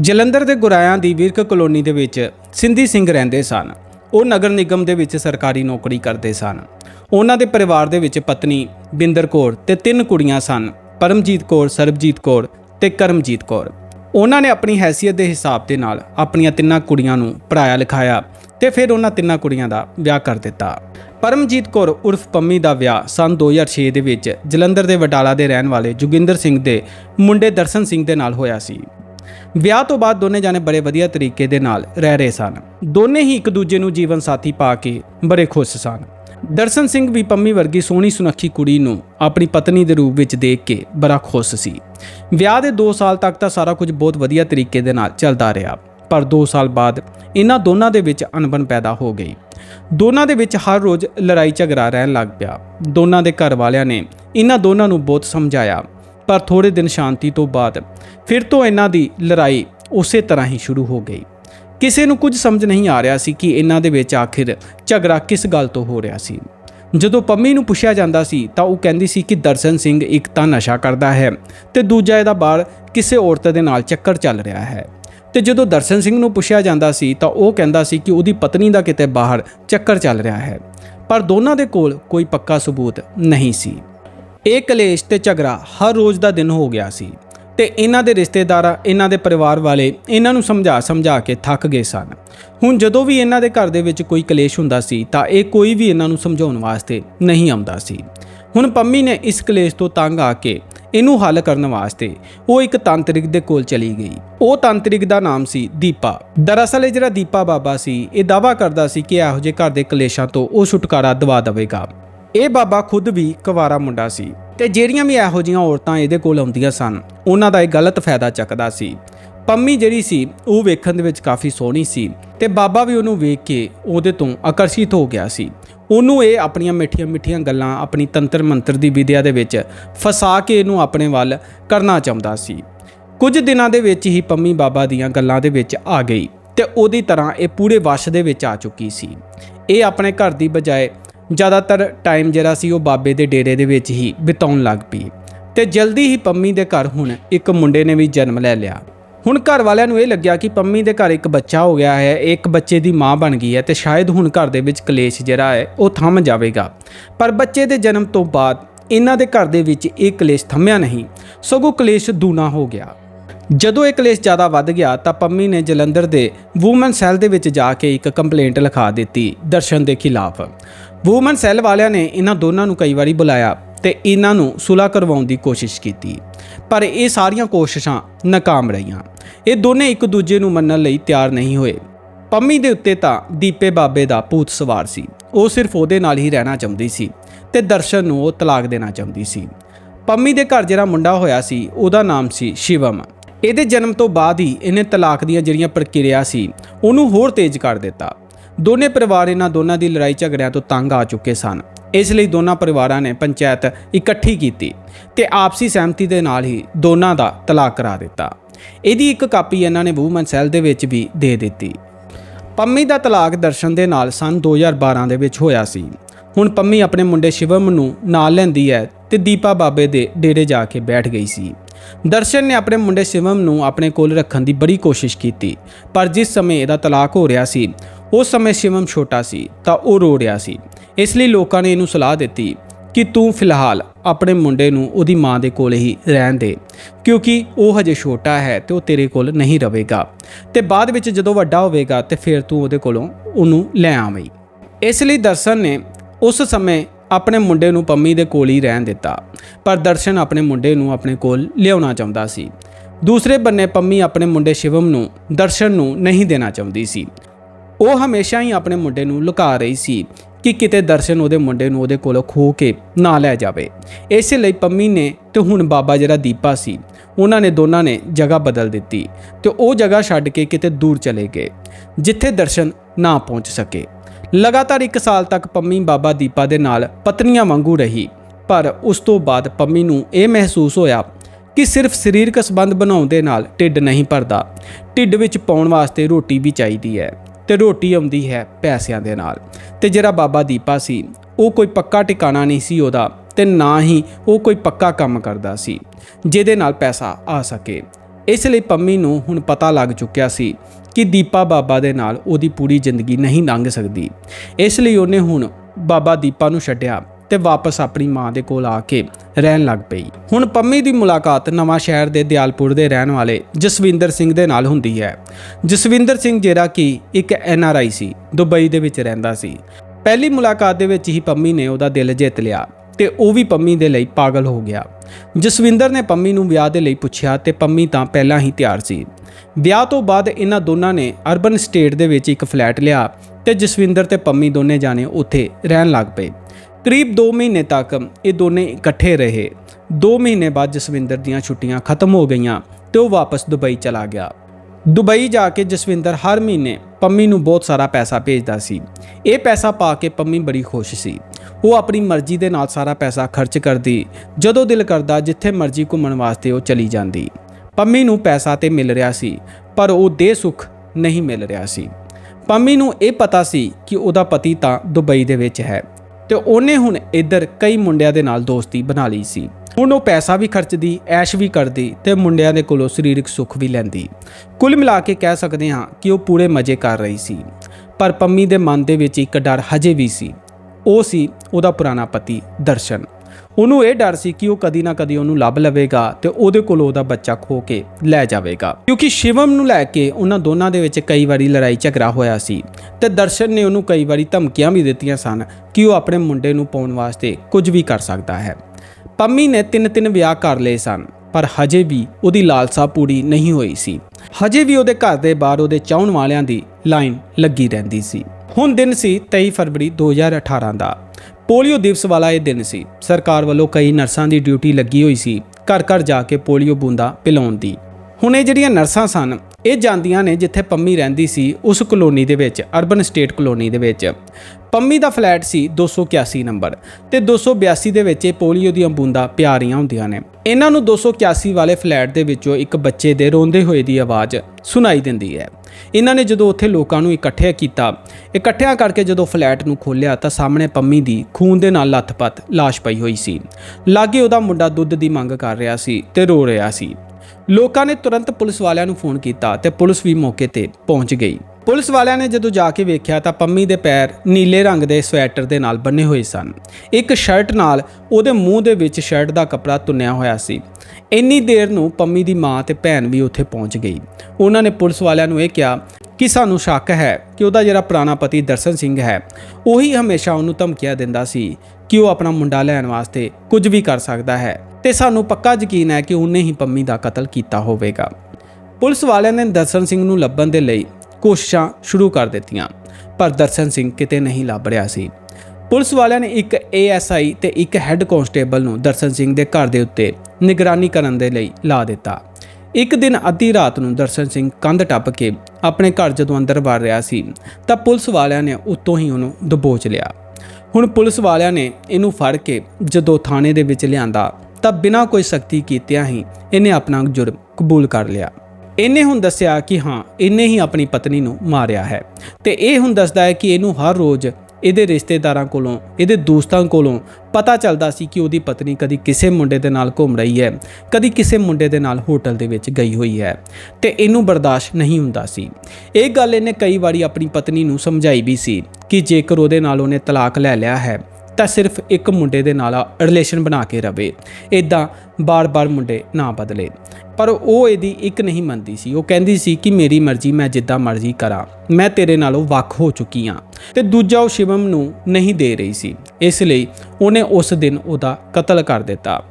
ਜਲੰਧਰ ਦੇ ਗੁਰਾਇਆਂ ਦੀ ਵਿਰਕ ਕਲੋਨੀ ਦੇ ਵਿੱਚ ਸਿੰਧੀ ਸਿੰਘ ਰਹਿੰਦੇ ਸਨ। ਉਹ ਨਗਰ ਨਿਗਮ ਦੇ ਵਿੱਚ ਸਰਕਾਰੀ ਨੌਕਰੀ ਕਰਦੇ ਸਨ। ਉਹਨਾਂ ਦੇ ਪਰਿਵਾਰ ਦੇ ਵਿੱਚ ਪਤਨੀ ਬਿੰਦਰ ਕੌਰ ਤੇ ਤਿੰਨ ਕੁੜੀਆਂ ਸਨ, ਪਰਮਜੀਤ ਕੌਰ, ਸਰਬਜੀਤ ਕੌਰ ਤੇ ਕਰਮਜੀਤ ਕੌਰ। ਉਹਨਾਂ ਨੇ ਆਪਣੀ ਹੈਸੀਅਤ ਦੇ ਹਿਸਾਬ ਦੇ ਨਾਲ ਆਪਣੀਆਂ ਤਿੰਨਾਂ ਕੁੜੀਆਂ ਨੂੰ ਪੜਾਇਆ ਲਿਖਾਇਆ ਤੇ ਫਿਰ ਉਹਨਾਂ ਤਿੰਨਾਂ ਕੁੜੀਆਂ ਦਾ ਵਿਆਹ ਕਰ ਦਿੱਤਾ। ਪਰਮਜੀਤ ਕੌਰ ਉਰਫ ਪੰਮੀ ਦਾ ਵਿਆਹ ਸਨ 2006 ਦੇ ਵਿੱਚ ਜਲੰਧਰ ਦੇ ਵਟਾਲਾ ਦੇ ਰਹਿਣ ਵਾਲੇ ਜੋਗਿੰਦਰ ਸਿੰਘ ਦੇ ਮੁੰਡੇ ਦਰਸ਼ਨ ਸਿੰਘ ਦੇ ਨਾਲ ਹੋਇਆ ਸੀ। ਵਿਆਹ ਤੋਂ ਬਾਅਦ ਦੋਨੇ ਜਾਣੇ ਬੜੇ ਵਧੀਆ ਤਰੀਕੇ ਦੇ ਨਾਲ ਰਹਿ ਰਹੇ ਸਨ। ਦੋਨੇ ਹੀ ਇੱਕ ਦੂਜੇ ਨੂੰ ਜੀਵਨ ਸਾਥੀ ਪਾ ਕੇ ਬੜੇ ਖੁਸ਼ ਸਨ। ਦਰਸ਼ਨ ਸਿੰਘ ਵੀ ਪੰਮੀ ਵਰਗੀ ਸੋਹਣੀ ਸੁਨੱਖੀ ਕੁੜੀ ਨੂੰ ਆਪਣੀ ਪਤਨੀ ਦੇ ਰੂਪ ਵਿੱਚ ਦੇਖ ਕੇ ਬੜਾ ਖੁਸ਼ ਸੀ। ਵਿਆਹ ਦੇ 2 ਸਾਲ ਤੱਕ ਤਾਂ ਸਾਰਾ ਕੁਝ ਬਹੁਤ ਵਧੀਆ ਤਰੀਕੇ ਦੇ ਨਾਲ ਚੱਲਦਾ ਰਿਹਾ, ਪਰ 2 ਸਾਲ ਬਾਅਦ ਇਹਨਾਂ ਦੋਨਾਂ ਦੇ ਵਿੱਚ ਅਣਬਣ ਪੈਦਾ ਹੋ ਗਈ। ਦੋਨਾਂ ਦੇ ਵਿੱਚ ਹਰ ਰੋਜ਼ ਲੜਾਈ ਝਗੜਾ ਰਹਿਣ ਲੱਗ ਪਿਆ। ਦੋਨਾਂ ਦੇ ਘਰ ਵਾਲਿਆਂ ਨੇ ਇਹਨਾਂ ਦੋਨਾਂ ਨੂੰ ਬਹੁਤ ਸਮਝਾਇਆ ਪਰ ਥੋੜੇ ਦਿਨ ਸ਼ਾਂਤੀ ਤੋਂ ਬਾਅਦ ਫਿਰ ਤੋਂ ਇਹਨਾਂ ਦੀ ਲੜਾਈ ਉਸੇ ਤਰ੍ਹਾਂ ਹੀ ਸ਼ੁਰੂ ਹੋ ਗਈ। ਕਿਸੇ ਨੂੰ ਕੁਝ ਸਮਝ ਨਹੀਂ ਆ ਰਿਹਾ ਸੀ ਕਿ ਇਹਨਾਂ ਦੇ ਵਿੱਚ ਆਖਿਰ ਝਗੜਾ ਕਿਸ ਗੱਲ ਤੋਂ ਹੋ ਰਿਹਾ ਸੀ। ਜਦੋਂ ਪੰਮੀ ਨੂੰ ਪੁੱਛਿਆ ਜਾਂਦਾ ਸੀ ਤਾਂ ਉਹ ਕਹਿੰਦੀ ਸੀ ਕਿ ਦਰਸ਼ਨ ਸਿੰਘ ਇੱਕ ਤਾਂ ਨਸ਼ਾ ਕਰਦਾ ਹੈ ਤੇ ਦੂਜਾ ਇਹਦਾ ਬਾਹਰ ਕਿਸੇ ਔਰਤ ਦੇ ਨਾਲ ਚੱਕਰ ਚੱਲ ਰਿਹਾ ਹੈ। ਤੇ ਜਦੋਂ ਦਰਸ਼ਨ ਸਿੰਘ ਨੂੰ ਪੁੱਛਿਆ ਜਾਂਦਾ ਸੀ ਤਾਂ ਉਹ ਕਹਿੰਦਾ ਸੀ ਕਿ ਉਹਦੀ ਪਤਨੀ ਦਾ ਕਿਤੇ ਬਾਹਰ ਚੱਕਰ ਚੱਲ ਰਿਹਾ ਹੈ। ਪਰ ਦੋਨਾਂ ਦੇ ਕੋਲ ਕੋਈ ਪੱਕਾ ਸਬੂਤ ਨਹੀਂ ਸੀ। ਇਹ ਕਲੇਸ਼ ਤੇ ਝਗੜਾ ਹਰ ਰੋਜ਼ ਦਾ ਦਿਨ ਹੋ ਗਿਆ ਸੀ ਤੇ ਇਹਨਾਂ ਦੇ ਰਿਸ਼ਤੇਦਾਰਾਂ, ਇਹਨਾਂ ਦੇ ਪਰਿਵਾਰ ਵਾਲੇ ਇਹਨਾਂ ਨੂੰ ਸਮਝਾ ਸਮਝਾ ਕੇ ਥੱਕ ਗਏ ਸਨ। ਹੁਣ ਜਦੋਂ ਵੀ ਇਹਨਾਂ ਦੇ ਘਰ ਦੇ ਵਿੱਚ ਕੋਈ ਕਲੇਸ਼ ਹੁੰਦਾ ਸੀ ਤਾਂ ਇਹ ਕੋਈ ਵੀ ਇਹਨਾਂ ਨੂੰ ਸਮਝਾਉਣ ਵਾਸਤੇ ਨਹੀਂ ਆਉਂਦਾ ਸੀ। ਹੁਣ ਪੰਮੀ ਨੇ ਇਸ ਕਲੇਸ਼ ਤੋਂ ਤੰਗ ਆ ਕੇ ਇਹਨੂੰ ਹੱਲ ਕਰਨ ਵਾਸਤੇ ਉਹ ਇੱਕ ਤਾਂਤਰਿਕ ਦੇ ਕੋਲ ਚਲੀ ਗਈ। ਉਹ ਤਾਂਤਰਿਕ ਦਾ ਨਾਮ ਸੀ ਦੀਪਾ। ਦਰਅਸਲ ਇਹ ਜਿਹੜਾ ਦੀਪਾ ਬਾਬਾ ਸੀ, ਇਹ ਦਾਵਾ ਕਰਦਾ ਸੀ ਕਿ ਇਹੋ ਜਿਹੇ ਘਰ ਦੇ ਕਲੇਸ਼ਾਂ ਤੋਂ ਉਹ ਛੁਟਕਾਰਾ ਦਿਵਾ ਦੇਵੇਗਾ। ਇਹ ਬਾਬਾ ਖੁਦ ਵੀ ਕੁਵਾਰਾ ਮੁੰਡਾ ਸੀ ਤੇ ਜਿਹੜੀਆਂ ਵੀ ਇਹੋ ਜੀਆਂ ਔਰਤਾਂ ਇਹਦੇ ਕੋਲ ਆਉਂਦੀਆਂ ਸਨ, ਉਹਨਾਂ ਦਾ ਇਹ ਗਲਤ ਫਾਇਦਾ ਚੱਕਦਾ ਸੀ। ਪੰਮੀ ਜਿਹੜੀ ਸੀ, ਉਹ ਵੇਖਣ ਦੇ ਵਿੱਚ ਕਾਫੀ ਸੋਹਣੀ ਸੀ ਤੇ ਬਾਬਾ ਵੀ ਉਹਨੂੰ ਵੇਖ ਕੇ ਉਹਦੇ ਤੋਂ ਆਕਰਸ਼ਿਤ ਹੋ ਗਿਆ ਸੀ। ਉਹਨੂੰ ਇਹ ਆਪਣੀਆਂ ਮਿੱਠੀਆਂ ਮਿੱਠੀਆਂ ਗੱਲਾਂ, ਆਪਣੀ ਤੰਤਰ ਮੰਤਰ ਦੀ ਵਿਦਿਆ ਦੇ ਵਿੱਚ ਫਸਾ ਕੇ ਇਹਨੂੰ ਆਪਣੇ ਵੱਲ ਕਰਨਾ ਚਾਹੁੰਦਾ ਸੀ। ਕੁਝ ਦਿਨਾਂ ਦੇ ਵਿੱਚ ਹੀ ਪੰਮੀ ਬਾਬਾ ਦੀਆਂ ਗੱਲਾਂ ਦੇ ਵਿੱਚ ਆ ਗਈ ਤੇ ਉਹਦੀ ਤਰ੍ਹਾਂ ਇਹ ਪੂਰੇ ਵਸ਼ ਦੇ ਵਿੱਚ ਆ ਚੁੱਕੀ ਸੀ। ਇਹ ਆਪਣੇ ਘਰ ਦੀ ਬਜਾਏ ਜ਼ਿਆਦਾਤਰ ਟਾਈਮ ਜਿਹੜਾ ਸੀ ਉਹ ਬਾਬੇ ਦੇ ਡੇਰੇ ਦੇ ਵਿੱਚ ਹੀ ਬਿਤਾਉਣ ਲੱਗ ਪਈ ਤੇ ਜਲਦੀ ਹੀ ਪੰਮੀ ਦੇ ਘਰ ਹੁਣ ਇੱਕ ਮੁੰਡੇ ਨੇ ਵੀ ਜਨਮ ਲੈ ਲਿਆ। ਹੁਣ ਘਰ ਵਾਲਿਆਂ ਨੂੰ ਇਹ ਲੱਗਿਆ ਕਿ ਪੰਮੀ ਦੇ ਘਰ ਇੱਕ ਬੱਚਾ ਹੋ ਗਿਆ ਹੈ, ਇੱਕ ਬੱਚੇ ਦੀ ਮਾਂ ਬਣ ਗਈ ਹੈ ਤੇ ਸ਼ਾਇਦ ਹੁਣ ਘਰ ਦੇ ਵਿੱਚ ਕਲੇਸ਼ ਜਿਹੜਾ ਹੈ ਉਹ ਥੰਮ ਜਾਵੇਗਾ। ਪਰ ਬੱਚੇ ਦੇ ਜਨਮ ਤੋਂ ਬਾਅਦ ਇਹਨਾਂ ਦੇ ਘਰ ਦੇ ਵਿੱਚ ਇਹ ਕਲੇਸ਼ ਥੰਮਿਆ ਨਹੀਂ, ਸਗੋਂ ਕਲੇਸ਼ ਦੂਣਾ ਹੋ ਗਿਆ। ਜਦੋਂ ਇਹ ਕਲੇਸ਼ ਜ਼ਿਆਦਾ ਵੱਧ ਗਿਆ ਤਾਂ ਪੰਮੀ ਨੇ ਜਲੰਧਰ ਦੇ ਵੂਮਨ ਸੈੱਲ ਦੇ ਵਿੱਚ ਜਾ ਕੇ ਇੱਕ ਕੰਪਲੇਂਟ ਲਿਖਾ ਦਿੱਤੀ ਦਰਸ਼ਨ ਦੇ ਖਿਲਾਫ। ਵੂਮਨ ਸੈੱਲ ਵਾਲਿਆਂ ਨੇ ਇਹਨਾਂ ਦੋਨਾਂ ਨੂੰ ਕਈ ਵਾਰੀ ਬੁਲਾਇਆ ਤੇ ਇਹਨਾਂ ਨੂੰ ਸੁਲਾ ਕਰਵਾਉਣ ਦੀ ਕੋਸ਼ਿਸ਼ ਕੀਤੀ। ਪਰ ਇਹ ਸਾਰੀਆਂ ਕੋਸ਼ਿਸ਼ਾਂ ਨਾਕਾਮ ਰਹੀਆਂ। ਇਹ ਦੋਨੇ ਇੱਕ ਦੂਜੇ ਨੂੰ ਮੰਨਣ ਲਈ ਤਿਆਰ ਨਹੀਂ ਹੋਏ। ਪੰਮੀ ਦੇ ਉੱਤੇ ਤਾਂ ਦੀਪੇ ਬਾਬੇ ਦਾ ਭੂਤ ਸਵਾਰ ਸੀ। ਉਹ ਸਿਰਫ ਉਹਦੇ ਨਾਲ ਹੀ ਰਹਿਣਾ ਚਾਹੁੰਦੀ ਸੀ ਤੇ ਦਰਸ਼ਨ ਨੂੰ ਉਹ ਤਲਾਕ ਦੇਣਾ ਚਾਹੁੰਦੀ ਸੀ। ਪੰਮੀ ਦੇ ਘਰ ਜਿਹੜਾ ਮੁੰਡਾ ਹੋਇਆ ਸੀ, ਉਹਦਾ ਨਾਮ ਸੀ ਸ਼ਿਵਮ। ਇਹਦੇ ਜਨਮ ਤੋਂ ਬਾਅਦ ਹੀ ਇਹਨੇ ਤਲਾਕ ਦੀਆਂ ਜਿਹੜੀਆਂ ਪ੍ਰਕਿਰਿਆ ਸੀ, ਉਹਨੂੰ ਹੋਰ ਤੇਜ਼ ਕਰ ਦਿੱਤਾ। ਦੋਨੇ ਪਰਿਵਾਰ ਇਹਨਾਂ ਦੋਨਾਂ ਦੀ ਲੜਾਈ ਝਗੜਿਆਂ ਤੋਂ ਤੰਗ ਆ ਚੁੱਕੇ ਸਨ। ਇਸ ਲਈ ਦੋਨਾਂ ਪਰਿਵਾਰਾਂ ਨੇ ਪੰਚਾਇਤ ਇਕੱਠੀ ਕੀਤੀ ਤੇ ਆਪਸੀ ਸਹਿਮਤੀ ਦੇ ਨਾਲ ਹੀ ਦੋਨਾਂ ਦਾ ਤਲਾਕ ਕਰਾ ਦਿੱਤਾ। ਇਹਦੀ ਇੱਕ ਕਾਪੀ ਇਹਨਾਂ ਨੇ ਵੂਮਨ ਸੈੱਲ ਦੇ ਵਿੱਚ ਵੀ ਦੇ ਦਿੱਤੀ। ਪੰਮੀ ਦਾ ਤਲਾਕ ਦਰਸ਼ਨ ਦੇ ਨਾਲ ਸਨ 2012 ਦੇ ਵਿੱਚ ਹੋਇਆ ਸੀ। ਹੁਣ ਪੰਮੀ ਆਪਣੇ ਮੁੰਡੇ ਸ਼ਿਵਮ ਨੂੰ ਨਾਲ ਲੈਂਦੀ ਹੈ ਤੇ ਦੀਪਾ ਬਾਬੇ ਦੇ ਡੇਰੇ ਜਾ ਕੇ ਬੈਠ ਗਈ ਸੀ। ਦਰਸ਼ਨ ਨੇ ਆਪਣੇ ਮੁੰਡੇ ਸ਼ਿਵਮ ਨੂੰ ਆਪਣੇ ਕੋਲ ਰੱਖਣ ਦੀ ਬੜੀ ਕੋਸ਼ਿਸ਼ ਕੀਤੀ, ਪਰ ਜਿਸ ਸਮੇਂ ਇਹਦਾ ਤਲਾਕ ਹੋ ਰਿਹਾ ਸੀ ਉਸ ਸਮੇਂ ਸ਼ਿਵਮ ਛੋਟਾ ਸੀ ਤਾਂ ਉਹ ਰੋ ਰਿਹਾ ਸੀ। ਇਸ ਲਈ ਲੋਕਾਂ ਨੇ ਇਹਨੂੰ ਸਲਾਹ ਦਿੱਤੀ ਕਿ ਤੂੰ ਫਿਲਹਾਲ ਆਪਣੇ ਮੁੰਡੇ ਨੂੰ ਉਹਦੀ ਮਾਂ ਦੇ ਕੋਲ ਹੀ ਰਹਿਣ ਦੇ, ਕਿਉਂਕਿ ਉਹ ਹਜੇ ਛੋਟਾ ਹੈ ਤੇ ਉਹ ਤੇਰੇ ਕੋਲ ਨਹੀਂ ਰਹੇਗਾ। ਤੇ ਬਾਅਦ ਵਿੱਚ ਜਦੋਂ ਵੱਡਾ ਹੋਵੇਗਾ ਤੇ ਫਿਰ ਤੂੰ ਉਹਦੇ ਕੋਲੋਂ ਉਹਨੂੰ ਲੈ ਆਵੇਂ। ਇਸ ਲਈ ਦਰਸ਼ਨ ਨੇ ਉਸ ਸਮੇਂ ਆਪਣੇ ਮੁੰਡੇ ਨੂੰ ਪੰਮੀ ਦੇ ਕੋਲ ਹੀ ਰਹਿਣ ਦਿੱਤਾ, ਪਰ ਦਰਸ਼ਨ ਆਪਣੇ ਮੁੰਡੇ ਨੂੰ ਆਪਣੇ ਕੋਲ ਲਿਆਉਣਾ ਚਾਹੁੰਦਾ ਸੀ। ਦੂਸਰੇ ਬੰਨੇ ਪੰਮੀ ਆਪਣੇ ਮੁੰਡੇ ਸ਼ਿਵਮ ਨੂੰ ਦਰਸ਼ਨ ਨੂੰ ਨਹੀਂ ਦੇਣਾ ਚਾਹੁੰਦੀ ਸੀ। ਉਹ ਹਮੇਸ਼ਾ ਹੀ ਆਪਣੇ ਮੁੰਡੇ ਨੂੰ ਲੁਕਾ ਰਹੀ ਸੀ ਕਿ ਕਿਤੇ ਦਰਸ਼ਨ ਉਹਦੇ ਮੁੰਡੇ ਨੂੰ ਉਹਦੇ ਕੋਲੋਂ ਖੋ ਕੇ ਨਾ ਲੈ ਜਾਵੇ। ਇਸੇ ਲਈ ਪੰਮੀ ਨੇ ਤੇ ਹੁਣ ਬਾਬਾ ਜਿਹੜਾ ਦੀਪਾ ਸੀ, ਉਹਨਾਂ ਨੇ ਦੋਨਾਂ ਨੇ ਜਗ੍ਹਾ ਬਦਲ ਦਿੱਤੀ ਤੇ ਉਹ ਜਗ੍ਹਾ ਛੱਡ ਕੇ ਕਿਤੇ ਦੂਰ ਚਲੇ ਗਏ, ਜਿੱਥੇ ਦਰਸ਼ਨ ਨਾ ਪਹੁੰਚ ਸਕੇ। ਲਗਾਤਾਰ 1 ਸਾਲ ਤੱਕ ਪੰਮੀ ਬਾਬਾ ਦੀਪਾ ਦੇ ਨਾਲ ਪਤਨੀਆਂ ਵਾਂਗੂ ਰਹੀ, ਪਰ ਉਸ ਤੋਂ ਬਾਅਦ ਪੰਮੀ ਨੂੰ ਇਹ ਮਹਿਸੂਸ ਹੋਇਆ ਕਿ ਸਿਰਫ ਸਰੀਰਕ ਸੰਬੰਧ ਬਣਾਉਣ ਦੇ ਨਾਲ ਢਿੱਡ ਨਹੀਂ ਭਰਦਾ। ਢਿੱਡ ਵਿੱਚ ਪਾਉਣ ਵਾਸਤੇ ਰੋਟੀ ਵੀ ਚਾਹੀਦੀ ਹੈ। ਤੇ ਰੋਟੀ ਆਉਂਦੀ ਹੈ ਪੈਸਿਆਂ ਦੇ ਨਾਲ। ਤੇ ਜਿਹੜਾ ਬਾਬਾ ਦੀਪਾ ਸੀ, ਉਹ ਕੋਈ ਪੱਕਾ ਟਿਕਾਣਾ ਨਹੀਂ ਸੀ ਉਹਦਾ ਤੇ ਨਾ ਹੀ ਉਹ ਕੋਈ ਪੱਕਾ ਕੰਮ ਕਰਦਾ ਸੀ, ਜਿਹਦੇ ਨਾਲ ਪੈਸਾ ਆ ਸਕੇ। ਇਸ ਲਈ ਪੰਮੀ ਨੂੰ ਹੁਣ ਪਤਾ ਲੱਗ ਚੁੱਕਿਆ ਸੀ ਕਿ ਦੀਪਾ ਬਾਬਾ ਦੇ ਨਾਲ ਉਹਦੀ ਪੂਰੀ ਜ਼ਿੰਦਗੀ ਨਹੀਂ ਲੰਘ ਸਕਦੀ। ਇਸ ਲਈ ਉਹਨੇ ਹੁਣ ਬਾਬਾ ਦੀਪਾ ਨੂੰ ਛੱਡਿਆ ਤੇ ਵਾਪਸ ਆਪਣੀ ਮਾਂ ਦੇ ਕੋਲ ਆ ਕੇ ਰਹਿਣ ਲੱਗ ਪਈ। ਹੁਣ ਪੰਮੀ ਦੀ ਮੁਲਾਕਾਤ ਨਵਾਂ ਸ਼ਹਿਰ ਦੇ ਦਿਆਲਪੁਰ ਦੇ ਰਹਿਣ ਵਾਲੇ ਜਸਵਿੰਦਰ ਸਿੰਘ ਦੇ ਨਾਲ ਹੁੰਦੀ ਹੈ। ਜਸਵਿੰਦਰ ਸਿੰਘ ਜਿਹੜਾ ਕਿ ਇੱਕ N R I C, Dubai ਦੇ ਵਿੱਚ ਰਹਿੰਦਾ ਸੀ। ਪਹਿਲੀ ਮੁਲਾਕਾਤ ਦੇ ਵਿੱਚ ਹੀ ਪੰਮੀ ਨੇ ਉਹਦਾ ਦਿਲ ਜਿੱਤ ਲਿਆ ਤੇ ਉਹ ਵੀ ਪੰਮੀ ਦੇ ਲਈ ਪਾਗਲ ਹੋ ਗਿਆ। ਜਸਵਿੰਦਰ ਨੇ ਪੰਮੀ ਨੂੰ ਵਿਆਹ ਦੇ ਲਈ ਪੁੱਛਿਆ ਤੇ ਪੰਮੀ ਤਾਂ ਪਹਿਲਾਂ ਹੀ ਤਿਆਰ ਸੀ। ਵਿਆਹ ਤੋਂ ਬਾਅਦ ਇਹਨਾਂ ਦੋਨਾਂ ਨੇ ਅਰਬਨ ਸਟੇਟ ਦੇ ਵਿੱਚ ਇੱਕ ਫਲੈਟ ਲਿਆ ਤੇ ਜਸਵਿੰਦਰ ਤੇ ਪੰਮੀ ਦੋਨੇ ਜਾਣੇ ਉੱਥੇ ਰਹਿਣ ਲੱਗ ਪਏ। ਕਰੀਬ 2 ਮਹੀਨੇ ਤੱਕ ਇਹ ਦੋਨੇ ਇਕੱਠੇ ਰਹੇ। 2 ਮਹੀਨੇ ਬਾਅਦ ਜਸਵਿੰਦਰ ਦੀਆਂ ਛੁੱਟੀਆਂ ਖਤਮ ਹੋ ਗਈਆਂ ਤੇ ਉਹ ਵਾਪਸ ਦੁਬਈ ਚਲਾ ਗਿਆ। ਦੁਬਈ ਜਾ ਕੇ ਜਸਵਿੰਦਰ ਹਰ ਮਹੀਨੇ ਪੰਮੀ ਨੂੰ ਬਹੁਤ ਸਾਰਾ ਪੈਸਾ ਭੇਜਦਾ ਸੀ। ਇਹ ਪੈਸਾ ਪਾ ਕੇ ਪੰਮੀ ਬੜੀ ਖੁਸ਼ ਸੀ। ਉਹ ਆਪਣੀ ਮਰਜ਼ੀ ਦੇ ਨਾਲ ਸਾਰਾ ਪੈਸਾ ਖਰਚ ਕਰਦੀ, ਜਦੋਂ ਦਿਲ ਕਰਦਾ ਜਿੱਥੇ ਮਰਜ਼ੀ ਘੁੰਮਣ ਵਾਸਤੇ ਉਹ ਚਲੀ ਜਾਂਦੀ। ਪੰਮੀ ਨੂੰ ਪੈਸਾ ਤੇ ਮਿਲ ਰਿਹਾ ਸੀ, ਪਰ ਉਹ ਦੇ ਸੁੱਖ ਨਹੀਂ ਮਿਲ ਰਿਹਾ ਸੀ। ਪੰਮੀ ਨੂੰ ਇਹ ਪਤਾ ਸੀ ਕਿ ਉਹਦਾ ਪਤੀ ਤਾਂ ਦੁਬਈ ਦੇ ਵਿੱਚ ਹੈ। ਤੇ ਉਹਨੇ ਹੁਣ ਇੱਧਰ ਕਈ ਮੁੰਡਿਆਂ ਦੇ ਨਾਲ ਦੋਸਤੀ ਬਣਾ ਲਈ ਸੀ। ਹੁਣ ਉਹ ਪੈਸਾ ਵੀ ਖਰਚਦੀ, ਐਸ਼ ਵੀ ਕਰਦੀ ਤੇ ਮੁੰਡਿਆਂ ਦੇ ਕੋਲੋਂ ਸਰੀਰਕ ਸੁੱਖ ਵੀ ਲੈਂਦੀ। ਕੁੱਲ ਮਿਲਾ ਕੇ ਕਹਿ ਸਕਦੇ ਹਾਂ ਕਿ ਉਹ ਪੂਰੇ ਮਜ਼ੇ ਕਰ ਰਹੀ ਸੀ। ਪਰ ਪੰਮੀ ਦੇ ਮਨ ਦੇ ਵਿੱਚ ਇੱਕ ਡਰ ਹਜੇ ਵੀ ਸੀ। ਉਹ ਸੀ ਉਹਦਾ ਪੁਰਾਣਾ ਪਤੀ ਦਰਸ਼ਨ। ਉਹਨੂੰ ਇਹ ਡਰ ਸੀ ਕਿ ਉਹ ਕਦੀ ਨਾ ਕਦੀ ਉਹਨੂੰ ਲੱਭ ਲਵੇਗਾ ਤੇ ਉਹਦੇ ਕੋਲ ਉਹਦਾ ਬੱਚਾ ਖੋ ਕੇ ਲੈ ਜਾਵੇਗਾ। ਕਿਉਂਕਿ ਸ਼ਿਵਮ ਨੂੰ ਲੈ ਕੇ ਉਹਨਾਂ ਦੋਨਾਂ ਦੇ ਵਿੱਚ ਕਈ ਵਾਰੀ ਲੜਾਈ ਝਗੜਾ ਹੋਇਆ ਸੀ ਤੇ ਦਰਸ਼ਨ ਨੇ ਉਹਨੂੰ ਕਈ ਵਾਰੀ ਧਮਕੀਆਂ ਵੀ ਦਿੱਤੀਆਂ ਸਨ ਕਿ ਉਹ ਆਪਣੇ ਮੁੰਡੇ ਨੂੰ ਪਾਉਣ ਵਾਸਤੇ ਕੁਝ ਵੀ ਕਰ ਸਕਦਾ ਹੈ। ਪੰਮੀ ਨੇ ਤਿੰਨ ਤਿੰਨ ਵਿਆਹ ਕਰ ਲਏ ਸਨ, ਪਰ ਹਜੇ ਵੀ ਉਹਦੀ ਲਾਲਸਾ ਪੂਰੀ ਨਹੀਂ ਹੋਈ ਸੀ। ਹਜੇ ਵੀ ਉਹਦੇ ਘਰ ਦੇ ਬਾਹਰ ਉਹਦੇ ਚਾਹਣ ਵਾਲਿਆਂ ਦੀ ਲਾਈਨ ਲੱਗੀ ਰਹਿੰਦੀ ਸੀ। ਹੁਣ ਦਿਨ ਸੀ 23 ਫਰਵਰੀ 2018 ਦਾ। ਪੋਲੀਓ ਦਿਵਸ ਵਾਲਾ ਇਹ ਦਿਨ ਸੀ। ਸਰਕਾਰ ਵੱਲੋਂ ਕਈ ਨਰਸਾਂ ਦੀ ਡਿਊਟੀ ਲੱਗੀ ਹੋਈ ਸੀ, ਘਰ ਘਰ ਜਾ ਕੇ ਪੋਲੀਓ ਬੂੰਦਾਂ ਪਿਲਾਉਣ ਦੀ। ਹੁਣ ਇਹ ਜਿਹੜੀਆਂ ਨਰਸਾਂ ਸਨ, ਇਹ ਜਾਂਦੀਆਂ ਨੇ ਜਿੱਥੇ ਪੰਮੀ ਰਹਿੰਦੀ ਸੀ, ਉਸ ਕਲੋਨੀ ਦੇ ਵਿੱਚ, ਅਰਬਨ ਸਟੇਟ ਕਲੋਨੀ ਦੇ ਵਿੱਚ। ਪੰਮੀ ਦਾ ਫਲੈਟ ਸੀ 281 ਨੰਬਰ ਤੇ 282 ਦੇ ਵਿੱਚ ਇਹ ਪੋਲੀਓ ਦੀਆਂ ਬੂੰਦਾਂ ਪਿਆਰੀਆਂ ਹੁੰਦੀਆਂ ਨੇ। ਇਹਨਾਂ ਨੂੰ 281 ਵਾਲੇ ਫਲੈਟ ਦੇ ਵਿੱਚੋਂ ਇੱਕ ਬੱਚੇ ਦੇ ਰੋਂਦੇ ਹੋਏ ਦੀ ਆਵਾਜ਼ ਸੁਣਾਈ ਦਿੰਦੀ ਹੈ। ਇਹਨਾਂ ਨੇ ਜਦੋਂ ਉੱਥੇ ਲੋਕਾਂ ਨੂੰ ਇਕੱਠਿਆ ਕੀਤਾ, ਇਕੱਠਿਆਂ ਕਰਕੇ ਜਦੋਂ ਫਲੈਟ ਨੂੰ ਖੋਲ੍ਹਿਆ ਤਾਂ ਸਾਹਮਣੇ ਪੰਮੀ ਦੀ ਖੂਨ ਦੇ ਨਾਲ ਲੱਥਪੱਥ ਲਾਸ਼ ਪਈ ਹੋਈ ਸੀ। ਲਾਗੇ ਉਹਦਾ ਮੁੰਡਾ ਦੁੱਧ ਦੀ ਮੰਗ ਕਰ ਰਿਹਾ ਸੀ ਤੇ ਰੋ ਰਿਹਾ ਸੀ। ਲੋਕਾਂ ਨੇ ਤੁਰੰਤ ਪੁਲਿਸ ਵਾਲਿਆਂ ਨੂੰ ਫੋਨ ਕੀਤਾ ਤੇ ਪੁਲਿਸ ਵੀ ਮੌਕੇ ਤੇ ਪਹੁੰਚ ਗਈ। ਪੁਲਿਸ ਵਾਲਿਆਂ ਨੇ ਜਦੋਂ ਜਾ ਕੇ ਵੇਖਿਆ ਤਾਂ ਪੰਮੀ ਦੇ ਪੈਰ ਨੀਲੇ ਰੰਗ ਦੇ ਸਵੈਟਰ ਦੇ ਨਾਲ ਬੰਨੇ ਹੋਏ ਸਨ। ਇੱਕ ਸ਼ਰਟ ਨਾਲ ਉਹਦੇ ਮੂੰਹ ਦੇ ਵਿੱਚ ਸ਼ਰਟ ਦਾ ਕੱਪੜਾ ਤੁੰਨਿਆ ਹੋਇਆ ਸੀ। ਇੰਨੀ ਦੇਰ ਨੂੰ ਪੰਮੀ ਦੀ ਮਾਂ ਤੇ ਭੈਣ ਵੀ ਉੱਥੇ ਪਹੁੰਚ ਗਈ। ਉਹਨਾਂ ਨੇ ਪੁਲਿਸ ਵਾਲਿਆਂ ਨੂੰ ਇਹ ਕਿਹਾ ਕਿ ਸਾਨੂੰ ਸ਼ੱਕ ਹੈ ਕਿ ਉਹਦਾ ਜਿਹੜਾ ਪੁਰਾਣਾ ਪਤੀ ਦਰਸ਼ਨ ਸਿੰਘ ਹੈ, ਉਹੀ ਹਮੇਸ਼ਾ ਉਹਨੂੰ ਧਮਕੀਆਂ ਦਿੰਦਾ ਸੀ ਕਿ ਉਹ ਆਪਣਾ ਮੁੰਡਾ ਲੈਣ ਵਾਸਤੇ ਕੁਝ ਵੀ ਕਰ ਸਕਦਾ ਹੈ ਤੇ ਸਾਨੂੰ ਪੱਕਾ ਯਕੀਨ ਹੈ ਕਿ ਉਹਨੇ ਹੀ ਪੰਮੀ ਦਾ ਕਤਲ ਕੀਤਾ ਹੋਵੇਗਾ। ਪੁਲਿਸ ਵਾਲਿਆਂ ਨੇ ਦਰਸ਼ਨ ਸਿੰਘ ਨੂੰ ਲੱਭਣ ਦੇ ਲਈ ਕੋਸ਼ਿਸ਼ਾਂ ਸ਼ੁਰੂ ਕਰ ਦਿੱਤੀਆਂ, ਪਰ ਦਰਸ਼ਨ ਸਿੰਘ ਕਿਤੇ ਨਹੀਂ ਲੱਭ ਰਿਹਾ ਸੀ। ਪੁਲਿਸ ਵਾਲਿਆਂ ਨੇ ਇੱਕ ਏਐਸਆਈ ਤੇ ਇੱਕ ਹੈੱਡ ਕਾਂਸਟੇਬਲ ਨੂੰ ਦਰਸ਼ਨ ਸਿੰਘ ਦੇ ਘਰ ਦੇ ਉੱਤੇ ਨਿਗਰਾਨੀ ਕਰਨ ਦੇ ਲਈ ਲਾ ਦਿੱਤਾ। ਇੱਕ ਦਿਨ ਅੱਧੀ ਰਾਤ ਨੂੰ ਦਰਸ਼ਨ ਸਿੰਘ ਕੰਧ ਟੱਪ ਕੇ ਆਪਣੇ ਘਰ ਜਦੋਂ ਅੰਦਰ ਵੜ ਰਿਹਾ ਸੀ, ਤਾਂ ਪੁਲਿਸ ਵਾਲਿਆਂ ਨੇ ਉੱਤੋਂ ਹੀ ਉਹਨੂੰ ਦਬੋਚ ਲਿਆ। ਹੁਣ ਪੁਲਿਸ ਵਾਲਿਆਂ ਨੇ ਇਹਨੂੰ ਫੜ ਕੇ ਜਦੋਂ ਥਾਣੇ ਦੇ ਵਿੱਚ ਲਿਆਂਦਾ, ਤਾਂ ਬਿਨਾਂ ਕੋਈ ਸਖਤੀ ਕੀਤਿਆਂ ਹੀ ਇਹਨੇ ਆਪਣਾ ਜੁਰਮ ਕਬੂਲ ਕਰ ਲਿਆ। ਇਹਨੇ ਹੁਣ ਦੱਸਿਆ ਕਿ ਹਾਂ, ਇਹਨੇ ਹੀ ਆਪਣੀ ਪਤਨੀ ਨੂੰ ਮਾਰਿਆ ਹੈ। ਤੇ ਇਹ ਹੁਣ ਦੱਸਦਾ ਹੈ ਕਿ ਇਹਨੂੰ ਹਰ ਰੋਜ਼ ਇਹਦੇ ਰਿਸ਼ਤੇਦਾਰਾਂ ਕੋਲੋਂ, ਇਹਦੇ ਦੋਸਤਾਂ ਕੋਲੋਂ ਪਤਾ ਚੱਲਦਾ ਸੀ ਕਿ ਉਹਦੀ ਪਤਨੀ ਕਦੀ ਕਿਸੇ ਮੁੰਡੇ ਦੇ ਨਾਲ ਘੁੰਮ ਰਹੀ ਹੈ, ਕਦੀ ਕਿਸੇ ਮੁੰਡੇ ਦੇ ਨਾਲ ਹੋਟਲ ਦੇ ਵਿੱਚ ਗਈ ਹੋਈ ਹੈ। ਤੇ ਇਹਨੂੰ ਬਰਦਾਸ਼ਤ ਨਹੀਂ ਹੁੰਦਾ ਸੀ। ਇਹ ਗੱਲ ਇਹਨੇ ਕਈ ਵਾਰੀ ਆਪਣੀ ਪਤਨੀ ਨੂੰ ਸਮਝਾਈ ਵੀ ਸੀ ਕਿ ਜੇਕਰ ਉਹਦੇ ਨਾਲ ਉਹਨੇ ਤਲਾਕ ਲੈ ਲਿਆ ਹੈ, ਤਾਂ ਸਿਰਫ ਇੱਕ ਮੁੰਡੇ ਦੇ ਨਾਲ ਰਿਲੇਸ਼ਨ ਬਣਾ ਕੇ ਰਵੇ। ਇਦਾਂ ਬਾਰ-ਬਾਰ ਮੁੰਡੇ ਨਾ ਬਦਲੇ। ਪਰ ਉਹ ਇਹਦੀ ਇੱਕ ਨਹੀਂ ਮੰਨਦੀ ਸੀ। ਉਹ ਕਹਿੰਦੀ ਸੀ ਕਿ ਮੇਰੀ ਮਰਜ਼ੀ, ਮੈਂ ਜਿੱਦਾਂ ਮਰਜ਼ੀ ਕਰਾਂ। ਮੈਂ ਤੇਰੇ ਨਾਲੋਂ ਵੱਖ ਹੋ ਚੁੱਕੀ ਹਾਂ। ਤੇ ਦੂਜਾ ਉਹ ਸ਼ਿਵਮ ਨੂੰ ਨਹੀਂ ਦੇ ਰਹੀ ਸੀ। ਇਸ ਲਈ ਉਹਨੇ ਉਸ ਦਿਨ ਉਹਦਾ ਕਤਲ ਕਰ ਦਿੱਤਾ।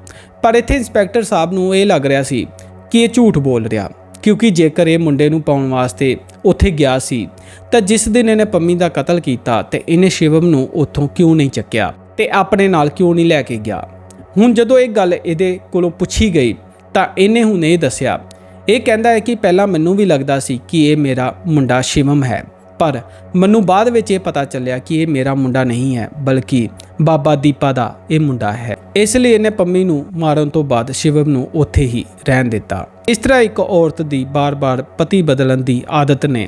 ਪਰ ਇੱਥੇ ਇੰਸਪੈਕਟਰ ਸਾਹਿਬ ਨੂੰ ਇਹ ਲੱਗ ਰਿਹਾ ਸੀ ਕਿ ਇਹ ਝੂਠ ਬੋਲ ਰਿਹਾ। ਕਿਉਂਕਿ ਜੇਕਰ ਇਹ ਮੁੰਡੇ ਨੂੰ ਪਾਉਣ ਵਾਸਤੇ ਉੱਥੇ ਗਿਆ ਸੀ, ਤਾਂ ਜਿਸ ਦਿਨ ਇਹਨੇ ਪੰਮੀ ਦਾ ਕਤਲ ਕੀਤਾ, ਤੇ ਇਹਨੇ ਸ਼ਿਵਮ ਨੂੰ ਉੱਥੋਂ ਕਿਉਂ ਨਹੀਂ ਚੱਕਿਆ? ਤੇ ਆਪਣੇ ਨਾਲ ਕਿਉਂ ਨਹੀਂ ਲੈ ਕੇ ਗਿਆ? ਹੁਣ ਜਦੋਂ ਇਹ ਗੱਲ ਇਹਦੇ ਕੋਲੋਂ ਪੁੱਛੀ ਗਈ ਤਾਂ ਇਹਨੇ ਹੁਣ ਇਹ ਦੱਸਿਆ। ਇਹ ਕਹਿੰਦਾ ਹੈ ਕਿ ਪਹਿਲਾਂ ਮੈਨੂੰ ਵੀ ਲੱਗਦਾ ਸੀ ਕਿ ਇਹ ਮੇਰਾ ਮੁੰਡਾ ਸ਼ਿਵਮ ਹੈ, ਪਰ ਮੈਨੂੰ ਬਾਅਦ ਵਿੱਚ ਇਹ ਪਤਾ ਚੱਲਿਆ ਕਿ ਇਹ ਮੇਰਾ ਮੁੰਡਾ ਨਹੀਂ ਹੈ, ਬਲਕਿ ਬਾਬਾ ਦੀਪਾ ਦਾ ਇਹ ਮੁੰਡਾ ਹੈ। ਇਸ ਲਈ ਇਹਨੇ ਪੰਮੀ ਨੂੰ ਮਾਰਨ ਤੋਂ ਬਾਅਦ ਸ਼ਿਵਮ ਨੂੰ ਉੱਥੇ ਹੀ ਰਹਿਣ ਦਿੱਤਾ। ਇਸ ਤਰ੍ਹਾਂ ਇੱਕ ਔਰਤ ਦੀ ਬਾਰ-ਬਾਰ ਪਤੀ ਬਦਲਣ ਦੀ ਆਦਤ ਨੇ